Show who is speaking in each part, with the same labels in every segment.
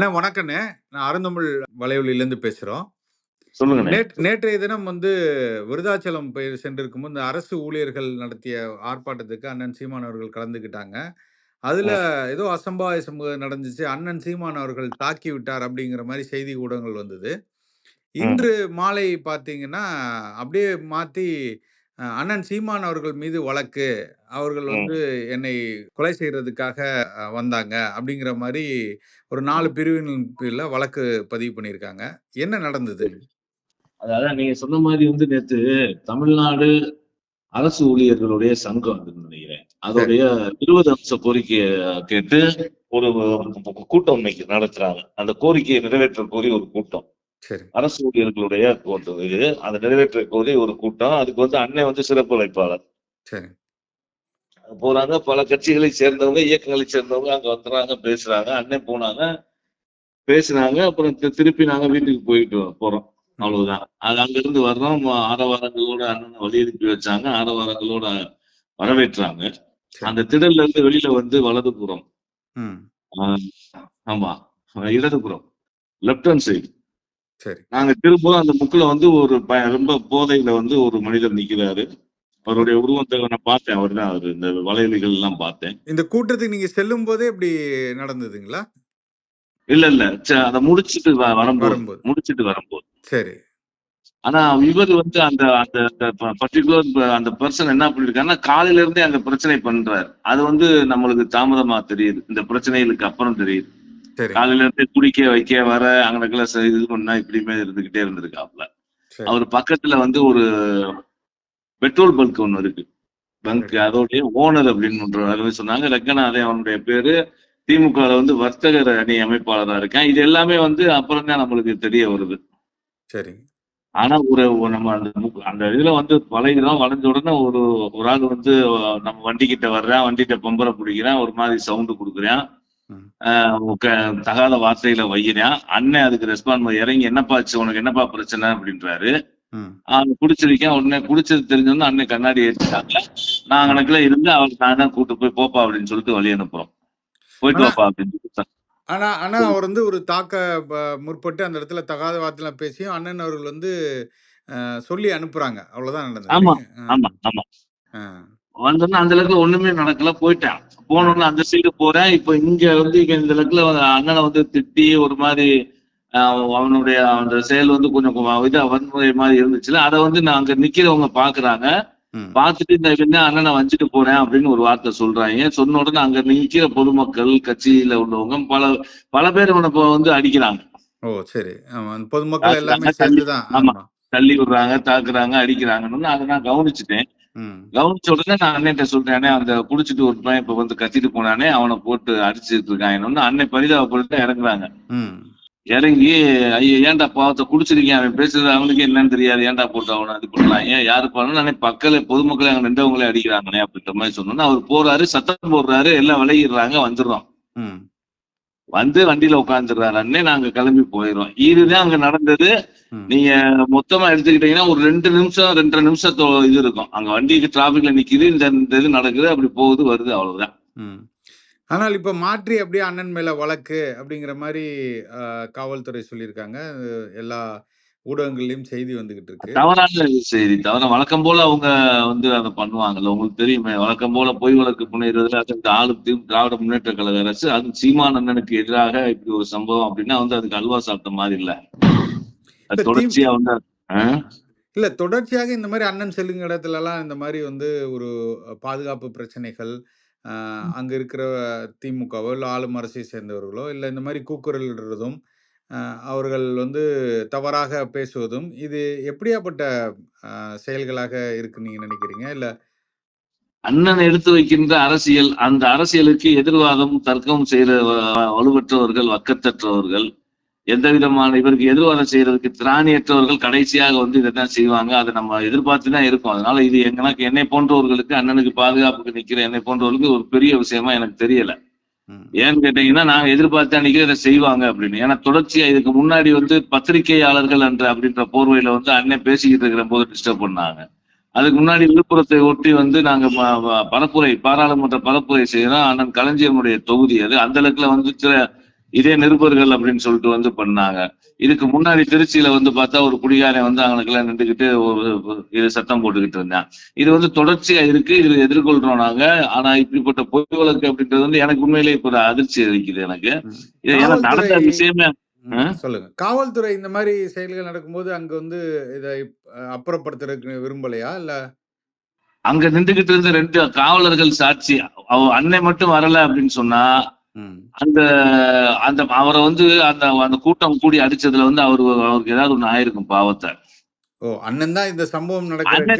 Speaker 1: அண்ணா வணக்கண்ணே. நான் அருந்தமிழ் வலையொலியிலேருந்து பேசுகிறோம் நேற்று நேற்றைய தினம் வந்து விருதாச்சலம் போய் சென்றிருக்கும் போது அரசு ஊழியர்கள் நடத்திய ஆர்ப்பாட்டத்துக்கு அண்ணன் சீமான் அவர்கள் கலந்துக்கிட்டாங்க. அதில் ஏதோ அசம்பாவித சம்பவம் நடந்துச்சு. அண்ணன் சீமான் அவர்கள் தாக்கி விட்டார் அப்படிங்கிற மாதிரி செய்தி ஊடகங்கள் வந்தது. இன்று மாலை பார்த்தீங்கன்னா அப்படியே மாற்றி அண்ணன் சீமான் அவர்கள் மீது வழக்கு. அவர்கள். வந்து என்னை கொலை செய்யறதுக்காக வந்தாங்க. அப்படிங்கிற மாதிரி ஒரு நாலு பிரிவின் வழக்கு பதிவு பண்ணியிருக்காங்க. என்ன நடந்தது?
Speaker 2: அதாவது நீங்க சொன்ன மாதிரி வந்து நேத்து தமிழ்நாடு அரசு ஊழியர்களுடைய சங்கம் நினைக்கிறேன். அதோடைய இருபது அம்ச கோரிக்கையை கேட்டு ஒரு கூட்டம் இன்னைக்கு நடத்துறாங்க. அந்த கோரிக்கையை நிறைவேற்ற கோரி ஒரு கூட்டம். அரசு ஊழியர்களுடைய இது அதை நிறைவேற்ற கோரி ஒரு கூட்டம். அதுக்கு வந்து அண்ணன் வந்து சிறப்பு அழைப்பாளர்
Speaker 1: சரி.
Speaker 2: போறாங்க. பல கட்சிகளை சேர்ந்தவங்க இயக்கங்களை சேர்ந்தவங்க அங்க வந்துடுறாங்க பேசுறாங்க. அண்ணன் போனாங்க பேசுனாங்க. அப்புறம் திருப்பி நாங்க வீட்டுக்கு போயிட்டு போறோம். அவ்வளவுதான். அது அங்கிருந்து வர்றோம். ம- ஆரவாரங்களோட அண்ணனை வழி அனுப்பி வச்சாங்க. ஆரவாரங்களோட வரவேற்றாங்க. அந்த திடல்ல இருந்து வெளியில வந்து வலதுபுறம். ஆமா. இடதுபுறம். Left hand side. நாங்க திரும்ப அந்த முக்குல வந்து ஒரு ரொம்ப போதையில வந்து ஒரு மனிதர் நிக்கிறாரு. அவருடைய உருவத்தை நான் பார்த்தேன். அவர் தான் அவரு. இந்த வலையொலிகள் எல்லாம் பார்த்தேன்.
Speaker 1: இந்த கூட்டத்துக்கு நீங்க செல்லும் போதே இப்படி நடந்ததுங்களா?
Speaker 2: இல்ல இல்ல. ச- அதை முடிச்சிட்டு வரும்போது. முடிச்சிட்டு வரும்போது.
Speaker 1: சரி.
Speaker 2: ஆனா இவர் வந்து அந்த அந்த பர்டிகுலர் அந்த பர்சன் என்ன பண்ணிருக்காருன்னா காலையில இருந்தே அந்த பிரச்சனை பண்றாரு. அது வந்து நம்மளுக்கு தாமதமா தெரியுது. இந்த பிரச்சனைகளுக்கு அப்புறம் தெரியுது. காலையில இருந்தே குடிக்க வைக்க வர அங்கனக்குள்ள இது பண்ணா இப்படியுமே இருந்துகிட்டே இருந்திருக்காப்ல. அவர் பக்கத்துல வந்து ஒரு பெட்ரோல் பல்க் ஒண்ணு இருக்கு. பங்க். அதோடைய ஓனர் அப்படின்னு சொன்னாங்க. ரங்கநாதன் அவனுடைய பேரு. திமுக வந்து வர்த்தகர் அணி அமைப்பாளரா இருக்கேன். இது எல்லாமே வந்து அப்புறம் தான் நம்மளுக்கு தெரிய வருது.
Speaker 1: சரி.
Speaker 2: ஆனா ஒரு நம்ம அந்த அந்த இதுல வந்து வளைகிறோம் வளைஞ்ச உடனே ஒரு ஒரு ஆள் வந்து நம்ம வண்டி கிட்ட வர்றான். வண்டிகிட்ட பம்பரை பிடிக்கிறான். ஒரு மாதிரி சவுண்டு கொடுக்குறான். தகாத வார்த்தையில வைக்கிறான் அண்ணன் அதுக்கு ரெஸ்பாண்ட் இறங்கி என்னப்பா ஆச்சு? உனக்கு என்னப்பா பிரச்சனை? அப்படின்றாரு. அவன் குடிச்சிருக்கேன். உடனே குடிச்சது தெரிஞ்சோன்னு அண்ணன் கண்ணாடி ஏற்றிட்டாங்க நான் கணக்குல இருந்து அவர் நான் தான் கூட்டு போய் போப்பா அப்படின்னு சொல்லிட்டு வழி அனுப்புறோம். போயிட்டு வாப்பா அப்படின்னு சொல்லிட்டு
Speaker 1: ஆனா ஆனா அவர் வந்து ஒரு தாக்க முற்பட்டு அந்த இடத்துல தகாத வார்த்தைலாம் பேசியும் அண்ணன் அவர்கள் வந்து சொல்லி அனுப்புறாங்க. அவ்வளவுதான் நடந்தது.
Speaker 2: ஆமா, ஆமா ஆமா. வந்தோன்னா அந்த இடத்துல ஒண்ணுமே நடக்கல. போயிட்டேன். போனோம்னா அந்த சைடு போறேன். இப்ப இங்க வந்து இங்க இந்த இடத்துல அண்ணனை வந்து திட்டி ஒரு மாதிரி அவனுடைய அந்த செயல் வந்து கொஞ்சம் இதா வன்முறை மாதிரி இருந்துச்சுல அதை வந்து நான் அங்க நிக்கிறவங்க பாக்குறாங்க.
Speaker 1: ம்,
Speaker 2: பார்த்துட்டு இந்த என்ன அண்ணனை வஞ்சிட்டு போறேன் அப்படின்னு ஒரு வார்த்தை சொல்றாங்க. சொன்ன உடனே அங்க நிக்கிற பொதுமக்கள் கட்சியில உள்ளவங்க பல பல பேர் இப்ப வந்து அடிக்கிறாங்க.
Speaker 1: ஓ சரி. பொதுமக்கள் எல்லாமே
Speaker 2: ஆமா. தள்ளி விடுறாங்க தாக்குறாங்க அடிக்கிறாங்கன்னு. அதை நான் கவனிச்சுட்டேன். கவனிச்ச உடனே நான் அண்ணன்ட்ட சொல்றேன். அந்த குடிச்சிட்டு ஒரு பையன் இப்ப வந்து கத்திட்டு போனானே அவனை போட்டு அடிச்சுட்டு இருக்காங்க அண்ணன் பரிதாபப்படுத்த இறங்குறாங்க. இறங்கி ஐயோ ஏன்டா பாவத்தை குடிச்சிருக்கேன் அவன் பேசுறது அவனுக்கு என்னன்னு தெரியாது. ஏன்டா போட்டு அவனை இது பண்ணலாம்? ஏன் யாரு பண்ணணும் அன்னைக்கு பக்கத்துல பொதுமக்களை அங்க நின்றவங்களே அடிக்கிறாங்களே? அப்படின்ற மாதிரி சொன்னோன்னா அவர் போறாரு சத்தம் போடுறாரு எல்லாம் விலகிடுறாங்க வந்துடுறோம். வந்து வண்டியில உட்காந்துடுறாரு அண்ணே நாங்க கிளம்பி போயிடுறோம். இதுதான் அங்க நடந்தது. நீங்க மொத்தமா எடுத்துக்கிட்டீங்கன்னா ஒரு ரெண்டு நிமிஷம் ரெண்டரை நிமிஷம் இது இருக்கும். அங்க வண்டிக்கு டிராபிக்ல நிக்குது இந்த இந்த இது நடக்குது அப்படி போகுது வருது அவ்வளவுதான்.
Speaker 1: ஆனால் இப்போ மாற்றி அப்படியே அண்ணன் மேல வழக்கு அப்படிங்கிற மாதிரி காவல்துறை சொல்லியிருக்காங்க. எல்லா ஊடகங்கள்லயும் செய்தி வந்துகிட்டு இருக்கு.
Speaker 2: தவறான செய்தி. தவிர வழக்கம் போல அவங்க வந்து அதை பண்ணுவாங்கல்ல. உங்களுக்கு தெரியுமே வழக்கம் போல பொய் வழக்கு புனைகிறதுல அது இந்த ஆளு தீ- திராவிட முன்னேற்ற கழக அரசு அது சீமான் அண்ணனுக்கு எதிராக இப்படி ஒரு சம்பவம் அப்படின்னா வந்து அதுக்கு அல்வா சாப்பிட்ட மாதிரி இல்ல. தொடர்ச்சியா வந்து?
Speaker 1: இல்ல தொடர்ச்சியாக இந்த மாதிரி அண்ணன் செல்லுங்க இடத்துலலாம் இந்த மாதிரி வந்து ஒரு பாதுகாப்பு பிரச்சனைகள் அங்க இருக்கிற திமுகவோ இல்லை ஆளும் அரசை சேர்ந்தவர்களோ இல்லை இந்த மாதிரி கூக்குரலிடுறதும் அஹ், அவர்கள் வந்து தவறாக பேசுவதும் இது எப்படியாப்பட்ட செயல்களாக இருக்குன்னு நீங்க நினைக்கிறீங்க? இல்ல
Speaker 2: அண்ணன் எடுத்து வைக்கின்ற அரசியல் அந்த அரசியலுக்கு எதிர்வாதம் தர்க்கம் செய்கிற வ- வலுவற்றவர்கள் வக்கத்தற்றவர்கள் எந்த விதமான இவருக்கு எதிர்வாதம் செய்யறதுக்கு திராணியற்றவர்கள் கடைசியாக வந்து இதைத்தான் செய்வாங்க. அதை நம்ம எதிர்பார்த்து தான் இருக்கும். அதனால இது எனக்கு என்னை போன்றவர்களுக்கு அண்ணனுக்கு பாதுகாப்புக்கு நிற்கிற என்னை போன்றவர்களுக்கு ஒரு பெரிய விஷயமா எனக்கு தெரியல. ஏன்னு கேட்டீங்கன்னா நாங்க எதிர்பார்த்த அன்னைக்கு இதை செய்வாங்க அப்படின்னு. ஏன்னா தொடர்ச்சியா இதுக்கு முன்னாடி வந்து பத்திரிகையாளர்கள் என்ற அப்படின்ற போர்வையில வந்து அண்ணன் பேசிக்கிட்டு இருக்கிற போது டிஸ்டர்ப் பண்ணாங்க. அதுக்கு முன்னாடி விழுப்புரத்தை ஒட்டி வந்து நாங்க பரப்புரை பாராளுமன்ற பரப்புரை செய்யறோம். அண்ணன் களஞ்சியனுடைய தொகுதி அது. அந்த அளவுக்குல வந்து சில இதே நிருபர்கள் அப்படின்னு சொல்லிட்டு வந்து பண்ணாங்க. இதுக்கு முன்னாடி திருச்சியில வந்து பார்த்தா ஒரு குடிகாரன் வந்து அவங்களுக்கெல்லாம் நின்றுக்கிட்டு ஒரு இது சத்தம் போட்டுக்கிட்டு இருந்தான். இது வந்து தொடர்ச்சியா இருக்கு இதுல எதிர்கொள்றோம் நாங்க. ஆனா இப்படிப்பட்ட பொய் வழக்கு அப்படின்றது வந்து எனக்கு உண்மையிலேயே இப்ப ஒரு அதிர்ச்சி அளிக்குது எனக்கு. இது ஏன்னா நடந்த விஷயமே?
Speaker 1: சொல்லுங்க. காவல்துறை இந்த மாதிரி செயல்கள் நடக்கும்போது அங்க வந்து இதை அப்புறப்படுத்துறதுக்கு விரும்பலையா? இல்ல
Speaker 2: அங்க நின்றுகிட்டு இருந்த ரெண்டு காவலர்கள் சாட்சி அன்னை மட்டும் வரல அப்படின்னு சொன்னா அந்த அந்த அவரை வந்து அந்த அந்த கூட்டம் கூடி அடிச்சதுல வந்து அவரு அவருக்கு ஏதாவது ஒண்ணு ஆயிருக்கும் பாவத்தை.
Speaker 1: ஓ அண்ணன் தான் இந்த சம்பவம்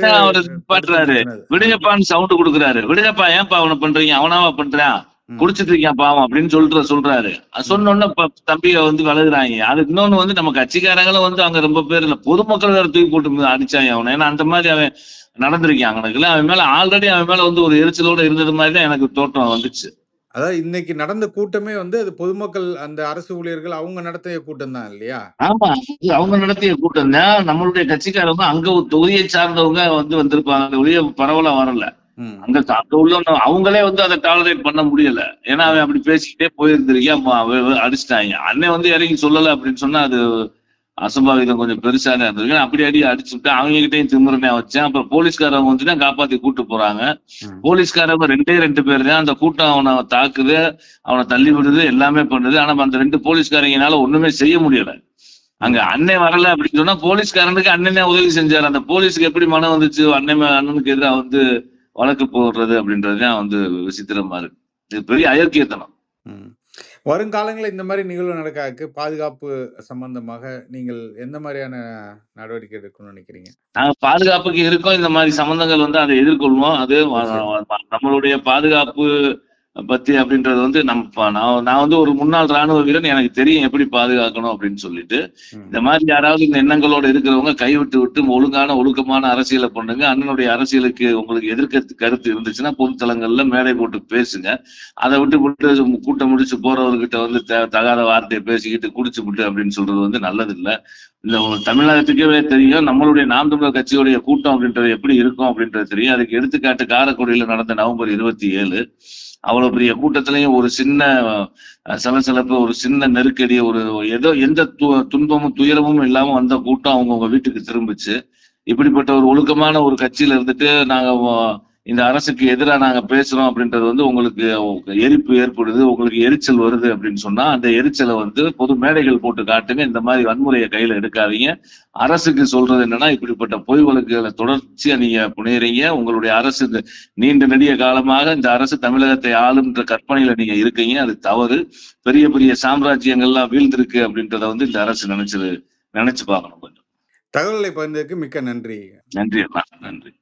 Speaker 2: தான் அவரை
Speaker 1: ஆ,
Speaker 2: விடுங்கப்பான்னு சவுண்ட் கொடுக்குறாரு. விடுங்கப்பா ஏன்பா அவனை பண்றீங்க? அவனாவா பண்றான் குடிச்சிட்டு இருக்கான் பாவம் அப்படின்னு சொல்ற சொல்றாரு. அது
Speaker 1: ம்,
Speaker 2: சொன்ன உடனே ப- தம்பியை வந்து விலகுறாங்க அது இன்னொன்னு வந்து நம்ம கட்சிக்காரங்களும் வந்து அங்க ரொம்ப பேர் இல்ல. பொதுமக்கள் வேற தூக்கி போட்டு அடிச்சாங்க அவனை. ஏன்னா அந்த மாதிரி அவன் நடந்திருக்கான். அவனுக்குல அவன் மேல ஆல்ரெடி அவன் மேல வந்து ஒரு எரிச்சலோட இருந்தது மாதிரி தான் எனக்கு தோற்றம் வந்துச்சு.
Speaker 1: அதாவது இன்னைக்கு நடந்த கூட்டமே வந்து அது பொதுமக்கள் அந்த அரசு ஊழியர்கள் அவங்க நடத்திய கூட்டம் தான் இல்லையா?
Speaker 2: ஆமா. அவங்க நடத்திய கூட்டம் தான். நம்மளுடைய கட்சிக்காரங்க அங்க ஒரு தொகுதியை சார்ந்தவங்க வந்து வந்திருப்பாங்க. ஒழிய பரவலா வரல. அங்க அங்க உள்ள அவங்களே வந்து அதை டாலரேட் பண்ண முடியல. ஏன்னா அவன் அப்படி பேசிக்கிட்டே போயிருந்திருக்கா அடிச்சிட்டாங்க. அண்ணன் வந்து இறங்கி சொல்லல அப்படின்னு சொன்னா அது அசம்பாவிதம் கொஞ்சம் பெருசா தான் இருந்திருக்கு அப்படி அடி அடிச்சு விட்டு அவங்க கிட்டயும் திமுறனே வச்சேன். அப்புறம் போலீஸ்காரங்க வந்து தான் காப்பாத்தி கூட்டு போறாங்க. போலீஸ்காரங்க ரெண்டே ரெண்டு பேர் தான் அந்த கூட்டம் அவனை தாக்குது அவனை தள்ளி விடுது எல்லாமே பண்ணுது. ஆனா அந்த ரெண்டு போலீஸ்காரங்கனால ஒண்ணுமே செய்ய முடியல. அங்க. அண்ணன் வரல அப்படின்னு சொன்னா போலீஸ்காரனுக்கு அண்ணனே உதவி செஞ்சாரு. அந்த போலீஸுக்கு எப்படி மனம் வந்துச்சு? அண்ணன் அண்ணனுக்கு எதிராக வந்து வழக்கு போடுறது அப்படின்றதுதான் வந்து விசித்திரமா இருக்கு. இது பெரிய அயோக்கியத்தனம்.
Speaker 1: வருங்காலங்களில் இந்த மாதிரி நிகழ்வு நடக்காக்கு பாதுகாப்பு சம்பந்தமாக நீங்கள் எந்த மாதிரியான நடவடிக்கை எடுக்கணும்னு நினைக்கிறீங்க?
Speaker 2: நாங்க பாதுகாப்புக்கு இருக்கோம். இந்த மாதிரி சம்பந்தங்கள் வந்து அதை எதிர்கொள்வோம். அது நம்மளுடைய பாதுகாப்பு பத்தி அப்படின்றது வந்து நம்ம நான் நான் வந்து ஒரு முன்னாள் ராணுவ வீரன் எனக்கு தெரியும் எப்படி பாதுகாக்கணும் அப்படின்னு சொல்லிட்டு. இந்த மாதிரி யாராவது இந்த எண்ணங்களோட இருக்கிறவங்க கைவிட்டு விட்டு ஒழுங்கான ஒழுக்கமான அரசியலை பண்ணுங்க. அண்ணனுடைய அரசியலுக்கு உங்களுக்கு எதிர்க்க கருத்து இருந்துச்சுன்னா பொதுத்தலங்கள்ல மேடை போட்டு பேசுங்க. அதை விட்டு விட்டு கூட்டம் முடிச்சு போறவர்கிட்ட வந்து தகாத வார்த்தையை பேசிக்கிட்டு குடிச்சு விட்டு அப்படின்னு சொல்றது வந்து நல்லது இல்ல இந்த தமிழகத்துக்கே தெரியும் நம்மளுடைய நாம் தமிழர் கட்சியுடைய கூட்டம் அப்படின்றது எப்படி இருக்கும் அப்படின்றது தெரியும். அதுக்கு எடுத்துக்காட்டு காரக்குடியில் நடந்த நவம்பர் இருபத்தி ஏழு அவ்வளவு பெரிய கூட்டத்திலையும் ஒரு சின்ன சலசலப்பு ஒரு சின்ன நெருக்கடி ஒரு ஏதோ எந்த து- துன்பமும் துயரமும் இல்லாம வந்த கூட்டம் அவங்கவுங்க வீட்டுக்கு திரும்பிச்சு. இப்படிப்பட்ட ஒரு ஒழுக்கமான ஒரு கட்சியில இருந்துட்டு நாங்க இந்த அரசுக்கு எதிராக நாங்க பேசுறோம் அப்படின்றது வந்து உங்களுக்கு எரிப்பு ஏற்படுது உங்களுக்கு எரிச்சல் வருது அப்படின்னு சொன்னா அந்த எரிச்சலை வந்து பொது மேடைகள் போட்டு காட்டுங்க. இந்த மாதிரி வன்முறையை கையில எடுக்காதீங்க. அரசுக்கு சொல்றது என்னன்னா இப்படிப்பட்ட பொய் வழக்குகளை தொடர்ச்சியா நீங்க புனையறீங்க. உங்களுடைய அரசு நீண்ட நெடிய காலமாக இந்த அரசு தமிழகத்தை ஆளுன்ற கற்பனையில நீங்க இருக்கீங்க. அது தவறு. பெரிய பெரிய சாம்ராஜ்யங்கள்லாம் வீழ்ந்திருக்கு அப்படின்றத வந்து இந்த அரசு நினைச்சு நினைச்சு பார்க்கணும் கொஞ்சம்.
Speaker 1: தகவலை பகிர்ந்ததுக்கு மிக்க நன்றி.
Speaker 2: நன்றி அண்ணா. நன்றி.